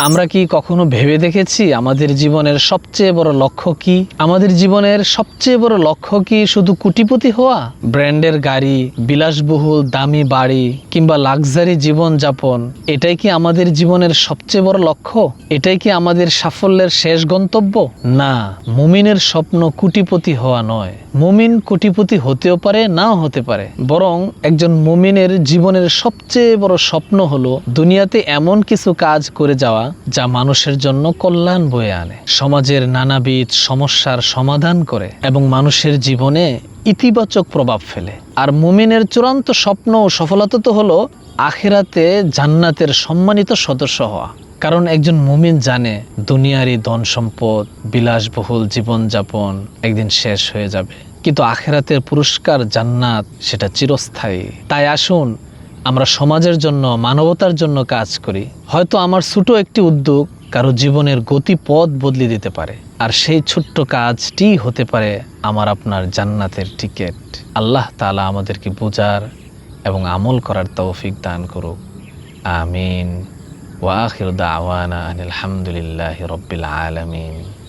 আমরা কি কখনো ভেবে দেখেছি আমাদের জীবনের সবচেয়ে বড় লক্ষ্য কি? আমাদের জীবনের সবচেয়ে বড় লক্ষ্য কি শুধু কুটিপতি হওয়া? ব্র্যান্ডের গাড়ি, বিলাসবহুল, দামি বাড়ি কিংবা লাক্সারি জীবন যাপন এটাই কি আমাদের জীবনের সবচেয়ে বড় লক্ষ্য? এটাই কি আমাদের সাফল্যের শেষ গন্তব্য? না, মুমিনের স্বপ্ন কুটিপতি হওয়া নয়। মুমিন কোটিপতি হতেও পারে, নাও হতে পারে। বরং একজন মুমিনের জীবনের সবচেয়ে বড় স্বপ্ন হলো দুনিয়াতে এমন কিছু কাজ করে যাওয়া যা মানুষের জন্য কল্যাণ বয়ে আনে। সমাজের নানাবিধ সমস্যার সমাধান করে এবং মানুষের জীবনে ইতিবাচক প্রভাব ফেলে। আর মুমিনের চূড়ান্ত স্বপ্ন ও সফলতা তো হলো আখেরাতে জান্নাতের সম্মানিত সদস্য হওয়া। কারণ একজন মুমিন জানে দুনিয়ারই ধন সম্পদ, বিলাসবহুল জীবনযাপন একদিন শেষ হয়ে যাবে। কিন্তু আখেরাতের পুরস্কার জান্নাত, সেটা চিরস্থায়ী। তাই আসুন আমরা সমাজের জন্য, মানবতার জন্য কাজ করি, হয়তো আমার ছোট একটি উদ্যোগ কারও জীবনের গতিপথ বদলে দিতে পারে। আর সেই ছোট্ট কাজটি হতে পারে আমার আপনার জান্নাতের টিকিট। আল্লাহ তাআলা আমাদেরকে বোঝার এবং আমল করার তৌফিক দান করুক। আমিন। ওয়াখির দাওয়ানা আনিল হামদুলিল্লাহি রব্বিল আলামিন।